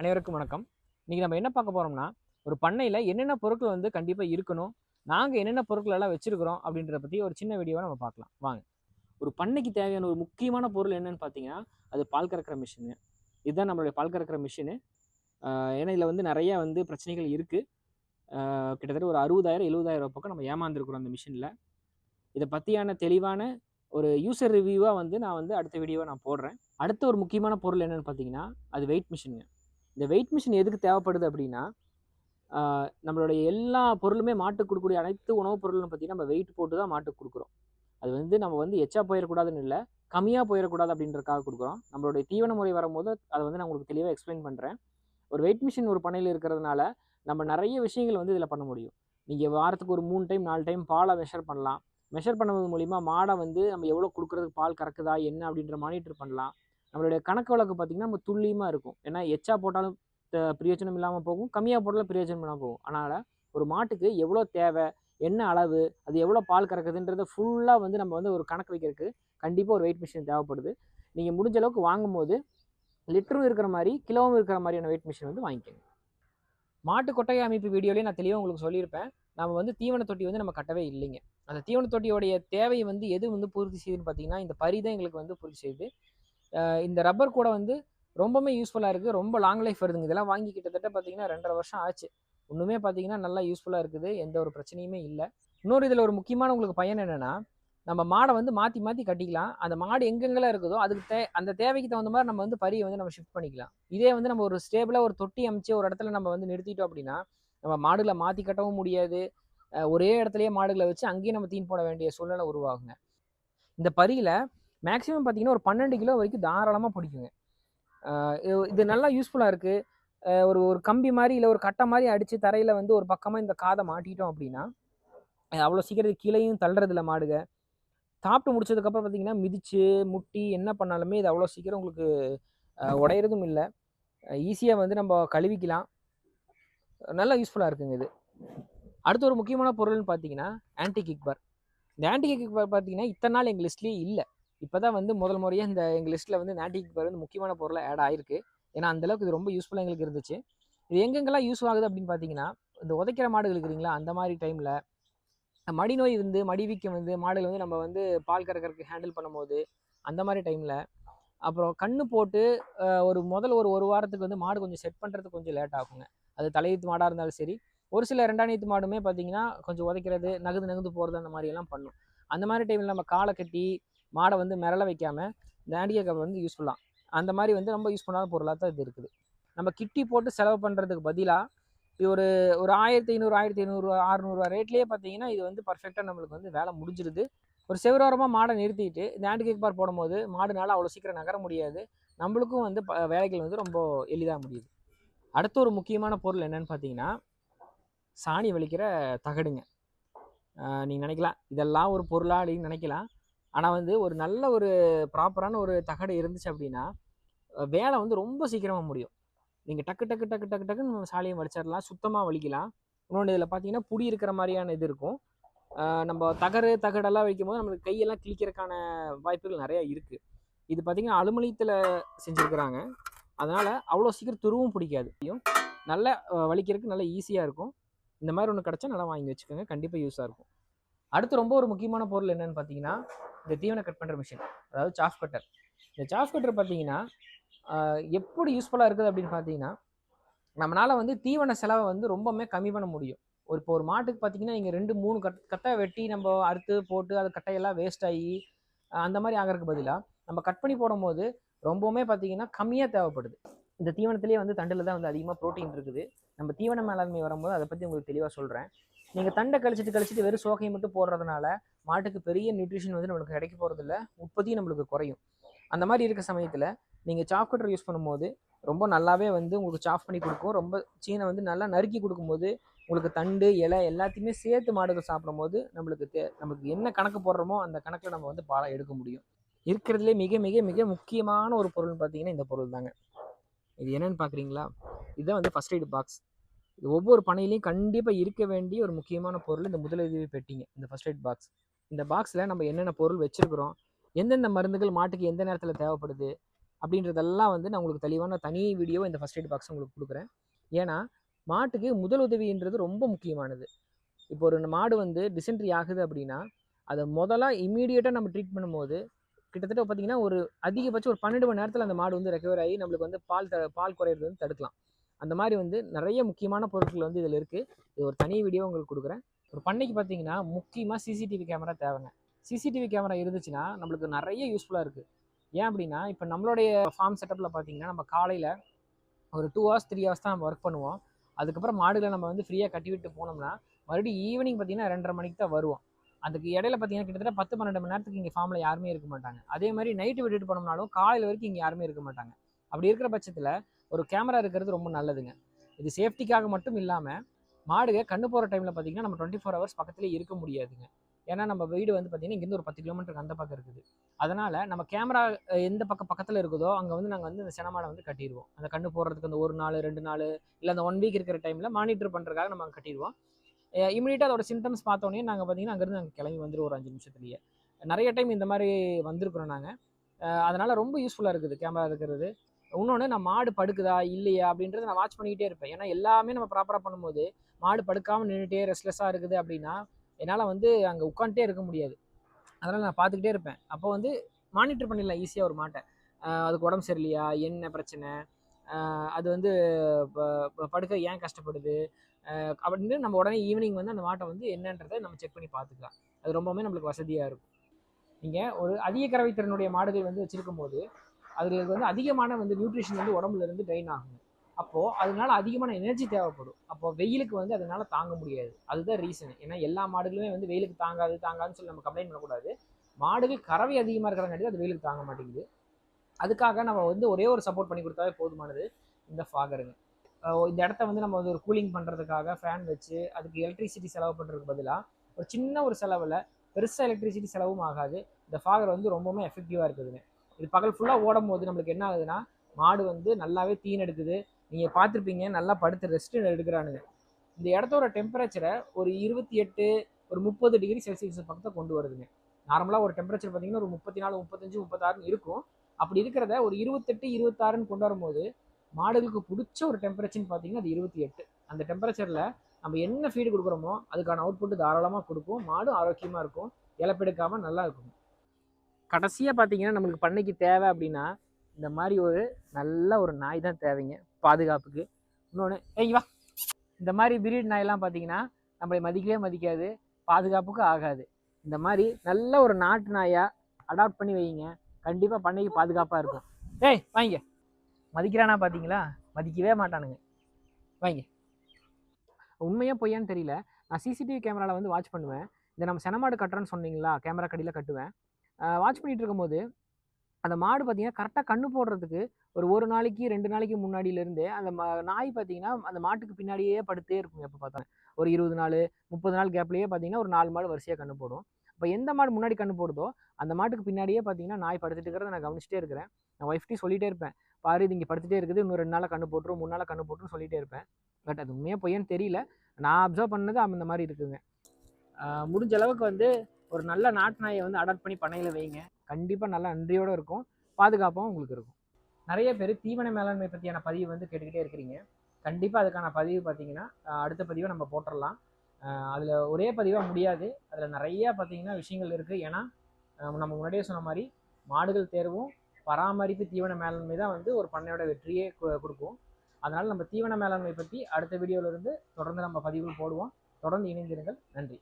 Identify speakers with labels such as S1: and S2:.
S1: அனைவருக்கும் வணக்கம். இன்றைக்கி நம்ம என்ன பார்க்க போகிறோம்னா ஒரு பண்ணையில் என்னென்ன பொருட்கள் வந்து கண்டிப்பாக இருக்கணும் நாங்கள் என்னென்ன பொருட்கள் எல்லாம் வச்சுருக்கிறோம் அப்படின்றத பற்றி ஒரு சின்ன வீடியோவை நம்ம பார்க்கலாம். வாங்க. ஒரு பண்ணைக்கு தேவையான ஒரு முக்கியமான பொருள் என்னன்னு பார்த்தீங்கன்னா அது பால் கறக்கிற மிஷினு இதுதான் நம்மளுடைய பால் கறக்கிற மிஷினு ஏன்னா இதில் வந்து நிறைய வந்து பிரச்சனைகள் இருக்குது கிட்டத்தட்ட ஒரு அறுபதாயிரம் எழுபதாயிரம் பக்கம் நம்ம ஏமாந்துருக்குறோம் அந்த மிஷினில் இதை பற்றியான தெளிவான ஒரு யூசர் ரிவ்யூவாக வந்து நான் வந்து அடுத்த வீடியோவை நான் போடுறேன். அடுத்த ஒரு முக்கியமான பொருள் என்னென்னு பார்த்தீங்கன்னா அது வெயிட் மிஷினுங்க இந்த வெயிட் மிஷின் எதுக்கு தேவைப்படுது அப்படின்னா நம்மளுடைய எல்லா பொருளுமே மாட்டுக்கு கொடுக்கக்கூடிய அனைத்து உணவுப் பொருளும் பார்த்தீங்கன்னா நம்ம வெயிட் போட்டு தான் மாட்டுக்கு கொடுக்குறோம். அது வந்து நம்ம வந்து எச்சா போயிடக்கூடாதுன்னு இல்லை கம்மியாக போயிடக்கூடாது அப்படின்றக்காக கொடுக்குறோம். நம்மளுடைய தீவன முறை வரும்போது அதை வந்து நான் உங்களுக்கு தெளிவாக எக்ஸ்பிளைன் பண்ணுறேன் ஒரு வெயிட் மிஷின் ஒரு பண்ணையில் இருக்கிறதுனால நம்ம நிறைய விஷயங்கள் வந்து இதில் பண்ண முடியும். நீங்கள் வாரத்துக்கு ஒரு மூணு டைம் நாலு டைம் பாலை மெஷர் பண்ணலாம். மெஷர் பண்ணுவது மூலிமா மாடை வந்து நம்ம எவ்வளோ கொடுக்குறதுக்கு பால் கறக்குதா என்ன அப்படின்ற மானிட்டர் பண்ணலாம். நம்மளுடைய கணக்கு வழக்கு பார்த்திங்கன்னா நம்ம துல்லியமாக இருக்கும். ஏன்னா எச்சா போட்டாலும் பிரயோஜனம் இல்லாமல் போகும். கம்மியாக போட்டாலும் பிரயோஜனம் இல்லாமல் போகும். அதனால் ஒரு மாட்டுக்கு எவ்வளோ தேவை என்ன அளவு அது எவ்வளோ பால் கறக்குதுன்றத ஃபுல்லாக வந்து நம்ம வந்து ஒரு கணக்கு வைக்கிறதுக்கு கண்டிப்பாக ஒரு வெயிட் மிஷின் தேவைப்படுது. நீங்கள் முடிஞ்ச அளவுக்கு வாங்கும்போது லிட்டரும் இருக்கிற மாதிரி கிலோவும் இருக்கிற மாதிரியான வெயிட் மிஷின் வந்து வாங்கிக்கோங்க. மாட்டு கொட்டகை அமைப்பு வீடியோலேயே நான் தெளிவாக உங்களுக்கு சொல்லியிருப்பேன். நம்ம வந்து தீவன தொட்டி வந்து நம்ம கட்டவே இல்லைங்க. அந்த தீவன தொட்டியோடைய தேவை வந்து எது வந்து பூர்த்தி செய்யுதுன்னு பார்த்தீங்கன்னா இந்த பரி தான் எங்களுக்கு வந்து பூர்த்தி செய்யுது. இந்த ரப்பர் கூட வந்து ரொம்பவுமே யூஸ்ஃபுல்லாக இருக்குது ரொம்ப லாங் லைஃப் வருதுங்க. இதெல்லாம் வாங்கி கிட்டத்தட்ட பார்த்தீங்கன்னா ரெண்டரை வருஷம் ஆச்சு. ஒன்றுமே பார்த்தீங்கன்னா நல்லா யூஸ்ஃபுல்லாக இருக்குது. எந்த ஒரு பிரச்சனையுமே இல்லை. இன்னொரு இதில் ஒரு முக்கியமான உங்களுக்கு பயன் என்னென்னா நம்ம மாடை வந்து மாற்றி மாற்றி கட்டிக்கலாம். அந்த மாடு எங்கெங்கெல்லாம் இருக்குதோ அதுக்கு தே அந்த தேவைக்கு தகுந்த மாதிரி நம்ம வந்து பரியை வந்து நம்ம ஷிஃப்ட் பண்ணிக்கலாம். இதே வந்து நம்ம ஒரு ஸ்டேபிளாக ஒரு தொட்டி அமைச்சு ஒரு இடத்துல நம்ம வந்து நிறுத்திட்டோம் அப்படின்னா நம்ம மாடுகளை மாற்றி கட்டவும் முடியாது. ஒரே இடத்துலையே மாடுகளை வச்சு அங்கேயே நம்ம தீன் போட வேண்டிய சூழ்நிலை உருவாகுங்க. இந்த பரியில் மேக்ஸிமம் பார்த்தீங்கன்னா ஒரு பன்னெண்டு கிலோ வரைக்கும் தாராளமாக பிடிக்குங்க. இது- நல்லா யூஸ்ஃபுல்லாக இருக்குது ஒரு ஒரு கம்பி மாதிரி இல்லை ஒரு கட்டை மாதிரி அடித்து தரையில் வந்து ஒரு பக்கமாக இந்த காதை மாட்டிட்டோம் அப்படின்னா அவ்வளோ சீக்கிரம் கீழேயும் தள்ளுறதில்ல மாடுக. சாப்பிட்டு முடிச்சதுக்கப்புறம் பார்த்தீங்கன்னா மிதிச்சு முட்டி என்ன பண்ணாலுமே இது அவ்வளோ சீக்கிரம் உங்களுக்கு உடையறதும் இல்லை. ஈஸியாக வந்து நம்ம கழுவிக்கலாம். நல்லா யூஸ்ஃபுல்லாக இருக்குங்க இது. அடுத்து ஒரு முக்கியமான பொருள்னு பார்த்தீங்கன்னா ஆன்டி கிக் பார் இந்த ஆன்டி கிக் பார் பார்த்தீங்கன்னா இத்தனை நாள் எங்கள் லிஸ்ட்லேயே இல்லை. இப்போ தான் வந்து முதல் முறையாக இந்த எங்கள் லிஸ்ட்டில் வந்து ஆன்டி பேர் வந்து முக்கியமான பொருளாக ஆட் ஆயிருக்கு. ஏன்னா அந்தளவுக்கு இது ரொம்ப யூஸ்ஃபுல்லாக எங்களுக்கு இருந்துச்சு. இது எங்கெங்கெல்லாம் யூஸ் ஆகுது அப்படின்னு பார்த்தீங்கன்னா இந்த உதைக்கிற மாடுகள் இருக்கிறீங்களா அந்த மாதிரி டைமில் மடி நோய் இருந்து மடி வீக்கம் வந்து மாடுகள் வந்து நம்ம வந்து பால் கறக்கறதுக்கு ஹேண்டில் பண்ணும்போது அந்த மாதிரி டைமில் அப்புறம் கண்ணு போட்டு ஒரு முதல் ஒரு ஒரு வாரத்துக்கு வந்து மாடு கொஞ்சம் செட் பண்ணுறதுக்கு கொஞ்சம் லேட் ஆகுங்க. அது தலையீத்து மாடாக இருந்தாலும் சரி ஒரு சில ரெண்டாணியத்து மாடுமே பார்த்தீங்கன்னா கொஞ்சம் உதைக்கிறது நகுது நகுந்து போகிறது அந்த மாதிரி எல்லாம் பண்ணும். அந்த மாதிரி டைமில் நம்ம காலை கட்டி மாடை வந்து மிரள வைக்காமல் இந்த ஆண்டிகேக்கப் வந்து யூஸ்ஃபுல்லாக அந்த மாதிரி வந்து ரொம்ப யூஸ் பண்ணாத பொருளாக தான் இது இருக்குது. நம்ம கிட்டி போட்டு செலவு பண்ணுறதுக்கு பதிலாக இது ஒரு ஒரு ஆயிரத்தி ஐநூறு ஆயிரத்தி ஐநூறு அறுநூறுவா ரேட்லேயே பார்த்தீங்கன்னா இது வந்து பர்ஃபெக்டாக நம்மளுக்கு வந்து வேலை முடிஞ்சிருது. ஒரு செவ்வரோரமாக மாடை நிறுத்திட்டு இந்த ஆண்டி கேக் பார் போடும்போது மாடுனால அவ்வளோ சீக்கிரம் நகர முடியாது. நம்மளுக்கும் வந்து ப- வேலைகள் வந்து ரொம்ப எளிதாக முடியுது. அடுத்த ஒரு முக்கியமான பொருள் என்னன்னு பார்த்தீங்கன்னா சாணி வலிக்கிற தகடுங்க. நீங்கள் நினைக்கலாம். இதெல்லாம் ஒரு பொருளாக அப்படின்னு நினைக்கலாம். ஆனால் வந்து ஒரு நல்ல ஒரு ப்ராப்பரான ஒரு தகடு இருந்துச்சு அப்படின்னா வேலை வந்து ரொம்ப சீக்கிரமாக முடியும். நீங்கள் டக்கு டக்கு டக்கு டக்கு டக்குன்னு சாலையை வலிச்சிடலாம் சுத்தமாக வலிக்கலாம். இன்னொன்று இதில் பார்த்தீங்கன்னா புடி இருக்கிற மாதிரியான இது இருக்கும். நம்ம தகடு தகடெல்லாம் வைக்கும்போது நம்மளுக்கு கையெல்லாம் கிழிக்கிறதுக்கான வாய்ப்புகள் நிறையா இருக்குது இது பார்த்தீங்கன்னா அலுமினியத்தில் செஞ்சுருக்குறாங்க. அதனால் அவ்வளோ சீக்கிரம் துருவும் பிடிக்காது. நல்ல வலிக்கிறதுக்கு நல்லா ஈஸியாக இருக்கும். இந்த மாதிரி ஒன்று கிடச்சா நல்லா வாங்கி வச்சுக்கோங்க. கண்டிப்பாக யூஸாக இருக்கும். அடுத்து ரொம்ப ஒரு முக்கியமான பொருள் என்னன்னு பார்த்தீங்கன்னா இந்த தீவன கட் பண்ணுற மிஷின் அதாவது சாஃப் கட்டர் இந்த சாஃப் கட்டர் பார்த்தீங்கன்னா எப்படி யூஸ்ஃபுல்லாக இருக்குது அப்படின்னு பார்த்தீங்கன்னா நம்மளால் வந்து தீவன செலவை வந்து ரொம்பவுமே கம்மி பண்ண முடியும். ஒரு இப்போ ஒரு மாட்டுக்கு பார்த்தீங்கன்னா நீங்கள் ரெண்டு மூணு கட் கட்டை வெட்டி நம்ம அறுத்து போட்டு அது கட்டையெல்லாம் வேஸ்ட் ஆகி அந்த மாதிரி ஆகிறதுக்கு பதிலாக நம்ம கட் பண்ணி போடும்போது ரொம்பவுமே பார்த்தீங்கன்னா கம்மியாக தேவைப்படுது. இந்த தீவனத்திலே வந்து தண்டில் தான் வந்து அதிகமாக ப்ரோட்டீன் இருக்குது. நம்ம தீவன மேலாண்மை வரும்போது அதை பற்றி உங்களுக்கு தெளிவாக சொல்கிறேன் நீங்கள் தண்டை கழிச்சிட்டு கழிச்சிட்டு வெறும் சோகையை மட்டும் போடுறதுனால மாட்டுக்கு பெரிய நியூட்ரிஷன் வந்து நம்மளுக்கு கிடைக்க போகிறதில்ல உற்பத்தியும் நம்மளுக்கு குறையும். அந்த மாதிரி இருக்க சமயத்தில் நீங்கள் சாஃப் கட்டர் யூஸ் பண்ணும்போது ரொம்ப நல்லாவே வந்து உங்களுக்கு சாஃப் பண்ணி கொடுக்கும். ரொம்ப சீனை வந்து நல்லா நறுக்கி கொடுக்கும்போது உங்களுக்கு தண்டு இலை எல்லாத்தையுமே சேர்த்து மாடுகள் சாப்பிடும்போது நம்மளுக்கு தே நம்மளுக்கு என்ன கணக்கு போடுறோமோ அந்த கணக்கில் நம்ம வந்து பாலை எடுக்க முடியும். இருக்கிறதுலே மிக மிக மிக முக்கியமான ஒரு பொருள்னு பார்த்தீங்கன்னா இந்த பொருள் தாங்க இது என்னன்னு பார்க்குறீங்களா? இதுதான் வந்து ஃபஸ்ட் எய்ட் பாக்ஸ் இது ஒவ்வொரு பனையிலையும் கண்டிப்பாக இருக்க வேண்டிய ஒரு முக்கியமான பொருள் இந்த முதலுதவி பெட்டிங்க இந்த ஃபஸ்ட் எய்ட் பாக்ஸ் இந்த பாக்ஸில் நம்ம என்னென்ன பொருள் வச்சுருக்கிறோம் எந்தெந்த மருந்துகள் மாட்டுக்கு எந்த நேரத்தில் தேவைப்படுது அப்படின்றதெல்லாம் வந்து நான் உங்களுக்கு தெளிவான தனி வீடியோ இந்த ஃபஸ்ட் எய்ட் பாக்ஸ் உங்களுக்கு கொடுக்குறேன். ஏன்னா மாட்டுக்கு முதல் உதவின்றது ரொம்ப முக்கியமானது. இப்போ ஒரு மாடு வந்து டிசென்ட்ரி ஆகுது அப்படின்னா அதை முதலாக இமீடியட்டாக நம்ம ட்ரீட் பண்ணும்போது கிட்டத்தட்ட பார்த்தீங்கன்னா ஒரு அதிகபட்சம் ஒரு பன்னெண்டு மணி நேரத்தில் அந்த மாடு வந்து ரெக்கவர் ஆகி நம்மளுக்கு வந்து பால் த பால் குறையிறது வந்து தடுக்கலாம். அந்த மாதிரி வந்து நிறைய முக்கியமான பொருட்கள் வந்து இதில் இருக்குது இது ஒரு தனி வீடியோ உங்களுக்கு கொடுக்குறேன். ஒரு பண்ணைக்கு பார்த்தீங்கன்னா முக்கியமாக சிசிடிவி கேமரா தேவைங்க. சிசிடிவி கேமரா இருந்துச்சுன்னா நம்மளுக்கு நிறைய யூஸ்ஃபுல்லாக இருக்குது ஏன் அப்படின்னா இப்போ நம்மளுடைய ஃபார்ம் செட்டப்பில் பார்த்தீங்கன்னா நம்ம காலையில் ஒரு டூ ஹவர்ஸ் த்ரீ ஹவர்ஸ் தான் நம்ம ஒர்க் பண்ணுவோம். அதுக்கப்புறம் மாடுகளை நம்ம வந்து ஃப்ரீயாக கட்டி விட்டு போனோம்னா மறுபடியும் ஈவினிங் பார்த்தீங்கன்னா ரெண்டரை மணிக்கு தான் வருவோம். அதுக்கு இடையில பார்த்தீங்கன்னா கிட்டத்தட்ட பத்து பன்னெண்டு மணி நேரத்துக்கு இங்கே ஃபார்மில் யாருமே இருக்க மாட்டாங்க. அதே மாதிரி நைட்டு விட்டுட்டு போனோம்னாலும் காலையில் வரைக்கும் இங்கே யாருமே இருக்க மாட்டாங்க. அப்படி இருக்கிற பட்சத்தில் ஒரு கேமரா இருக்கிறது ரொம்ப நல்லதுங்க. இது சேஃப்டிக்காக மட்டும் இல்லாமல் மாடுக கண்ணு போகிற டைமில் பார்த்தீங்கன்னா நம்ம டுவெண்ட்டி ஃபோர் ஹவர்ஸ் பக்கத்துலேயே இருக்க முடியாதுங்க. ஏன்னா நம்ம வீடு வந்து பார்த்தீங்கன்னா இங்கேருந்து ஒரு பத்து கிலோமீட்டருக்கு அந்த பக்கம் இருக்குது. அதனால் நம்ம கேமரா எந்த பக்கம் பக்கத்தில் இருக்குதோ அங்கே வந்து நாங்கள் வந்து இந்த செனமாடை வந்து கட்டிடுவோம். அந்த கண்ணு போடுறதுக்கு அந்த ஒரு நாள் ரெண்டு நாள் இல்லை அந்த ஒன் வீக் இருக்கிற டைமில் மானிட்டர் பண்ணுறதுக்காக நம்ம அங்கே கட்டிடுவோம். இமீடியட்டாக அதோட சிம்டம்ஸ் பார்த்தோன்னே நாங்கள் பார்த்தீங்கன்னா அங்கேருந்து நாங்கள் கிளம்பி வந்துடுவோம் ஒரு அஞ்சு நிமிஷத்துலேயே. நிறைய டைம் இந்த மாதிரி வந்திருக்கிறோம் நாங்கள் அதனால் ரொம்ப யூஸ்ஃபுல்லாக இருக்குது கேமரா இருக்கிறது. இன்னொன்று நான் மாடு படுக்குதா இல்லையா அப்படின்றத நான் வாட்ச் பண்ணிக்கிட்டே இருப்பேன். ஏன்னா எல்லாமே நம்ம ப்ராப்பராக பண்ணும்போது மாடு படுக்காமல் நின்றுட்டே ரெஸ்ட்லெஸ்ஸாக இருக்குது அப்படின்னா என்னால் வந்து அங்கே உட்காந்துட்டே இருக்க முடியாது. அதனால் நான் பார்த்துக்கிட்டே இருப்பேன். அப்போ வந்து மானிட்டர் பண்ணிடலாம் ஈஸியாக ஒரு மாட்டை. அதுக்கு உடம்பு சரியில்லையா என்ன பிரச்சனை? அது வந்து படுக்க ஏன் கஷ்டப்படுது? அப்படின்னு நம்ம உடனே ஈவினிங் வந்து அந்த மாட்டை வந்து என்னன்றதை நம்ம செக் பண்ணி பார்த்துக்கலாம். அது ரொம்பவுமே நம்மளுக்கு வசதியாக இருக்கும். நீங்கள் ஒரு அதிக கறவை திறனுடைய மாடுகள் வந்து வச்சுருக்கும் போது அதுகளுக்கு வந்து அதிகமான வந்து நியூட்ரிஷன் வந்து உடம்புல இருந்து ட்ரெயின் ஆகும். அப்போது அதனால அதிகமான எனர்ஜி தேவைப்படும். அப்போ வெயிலுக்கு வந்து அதனால தாங்க முடியாது. அதுதான் ரீசன் ஏன்னா எல்லா மாடுகளுமே வந்து வெயிலுக்கு தாங்காது தாங்காதுன்னு சொல்லி நம்ம கம்ப்ளைண்ட் பண்ணக்கூடாது. மாடுகள் கறவை அதிகமாக இருக்கிறங்காட்டி அது வெயிலுக்கு தாங்க மாட்டேங்குது. அதுக்காக நம்ம வந்து ஒரே ஒரு சப்போர்ட் பண்ணி கொடுத்தாவே போதுமானது இந்த ஃபாகருங்க. இந்த இடத்த வந்து நம்ம வந்து ஒரு கூலிங் பண்ணுறதுக்காக ஃபேன் வச்சு அதுக்கு எலக்ட்ரிசிட்டி செலவு பண்ணுறதுக்கு பதிலாக ஒரு சின்ன ஒரு செலவில் பெருசாக எலக்ட்ரிசிட்டி செலவும் ஆகாது. இந்த ஃபாகர் வந்து ரொம்பவுமே எஃபெக்டிவாக இருக்குதுங்க இது பகல் ஃபுல்லாக ஓடும் போது நம்மளுக்கு என்ன ஆகுதுன்னா மாடு வந்து நல்லாவே தீன் எடுக்குது நீங்கள் பார்த்துருப்பீங்க நல்லா படுத்து ரெஸ்ட் எடுக்கிறானுங்க. இந்த இடத்தோட டெம்பரேச்சரை ஒரு இருபத்தி எட்டு ஒரு முப்பது டிகிரி செல்சியஸ் பக்கத்தை கொண்டு வருதுங்க. நார்மலாக ஒரு டெம்பரேச்சர் பார்த்தீங்கன்னா ஒரு முப்பத்தி நாலு முப்பத்தஞ்சு முப்பத்தாறுன்னு இருக்கும். அப்படி இருக்கிறத ஒரு இருபத்தெட்டு இருபத்தாறுன்னு கொண்டு வரும்போது மாடுகளுக்கு பிடிச்ச ஒரு டெம்பரேச்சர்னு பார்த்தீங்கன்னா அது இருபத்தி எட்டு. அந்த டெம்பரேச்சரில் நம்ம என்ன ஃபீடு கொடுக்குறோமோ அதுக்கான அவுட்புட் தாராளமாக கொடுக்கும் மாடும் ஆரோக்கியமாக இருக்கும். இழப்பெடுக்காமல் நல்லா இருக்கும். கடைசியாக பார்த்தீங்கன்னா நம்மளுக்கு பண்ணைக்கு தேவை அப்படின்னா இந்த மாதிரி ஒரு நல்ல ஒரு நாய் தான் தேவைங்க பாதுகாப்புக்கு. இன்னொன்று ஏய் வா. இந்த மாதிரி பிரீட் நாயெல்லாம் பார்த்தீங்கன்னா நம்மளை மதிக்கவே மதிக்காது பாதுகாப்புக்கு ஆகாது. இந்த மாதிரி நல்ல ஒரு நாட்டு நாயாக அடாப்ட் பண்ணி வைங்க. கண்டிப்பாக பண்ணைக்கு பாதுகாப்பாக இருக்கும். ஏய் வாங்க. மதிக்கிறானா பார்த்தீங்களா மதிக்கவே மாட்டானுங்க. வாங்க. உண்மையாக பொய்யான்னு தெரியல. நான் சிசிடிவி கேமராவில் வந்து வாட்ச் பண்ணுவேன். இந்த நம்ம செனமாடு கட்டுறேன்னு சொன்னீங்களா? கேமரா கடியில் கட்டுவேன். வாட்ச் பண்ணிகிட்டு இருக்கும்போது அந்த மாடு பார்த்தீங்கன்னா கரெக்டாக கண்ணு போடுறதுக்கு ஒரு ஒரு நாளைக்கு ரெண்டு நாளைக்கு முன்னாடியிலேருந்தே அந்த நாய் பார்த்தீங்கன்னா அந்த மாட்டுக்கு பின்னாடியே படுத்தே இருக்கும் எப்போ பார்த்தாலும். ஒரு இருபது நாள் முப்பது நாள் கேப்லேயே பார்த்தீங்கன்னா ஒரு நாலு மாடு வரிசையாக கண்ணு போடும். இப்போ எந்த மாடு முன்னாடி கண்ணு போடுதோ அந்த மாட்டுக்கு பின்னாடியே பார்த்தீங்கன்னா நாய் படுத்துட்டு இருக்கிறத நான் கவனிச்சிட்டே இருக்கிறேன். நான் ஒய்ஃப்டி சொல்லிட்டே இருப்பேன். பாரு இது இங்கே படுத்துகிட்டே இருக்குது. இன்னும் ரெண்டு நாளாக கண்ணு போட்டுரும் மூணு நாளாக கண்ணு போட்டுரும் சொல்லிகிட்டே இருப்பேன். பட் அது உண்மையாக பொய்யன்னு தெரியல. நான் அப்சர்வ் பண்ணது அந்த மாதிரி இருக்குங்க முடிஞ்ச அளவுக்கு வந்து ஒரு நல்ல நாட்டு நாயை வந்து அடாப்ட் பண்ணி பண்ணையில் வைங்க. கண்டிப்பாக நல்லா நன்றியோடு இருக்கும். பாதுகாப்பாகவும் உங்களுக்கு இருக்கும். நிறைய பேர் தீவன மேலாண்மை பற்றியான பதிவு வந்து கேட்டுக்கிட்டே இருக்கிறீங்க. கண்டிப்பாக அதுக்கான பதிவு பார்த்தீங்கன்னா அடுத்த பதிவை நம்ம போட்டுடலாம் அதில் ஒரே பதிவாக முடியாது. அதில் நிறையா பார்த்தீங்கன்னா விஷயங்கள் இருக்குது ஏன்னா நம்ம முன்னாடியே சொன்ன மாதிரி மாடுகள் தேர்வும் பராமரிப்பு தீவன மேலாண்மை தான் வந்து ஒரு பண்ணையோட வெற்றியே கொடுக்கும். அதனால் நம்ம தீவன மேலாண்மை பற்றி அடுத்த வீடியோவிலிருந்து தொடர்ந்து நம்ம பதிவுகள் போடுவோம். தொடர்ந்து இணைந்திருங்கள். நன்றி.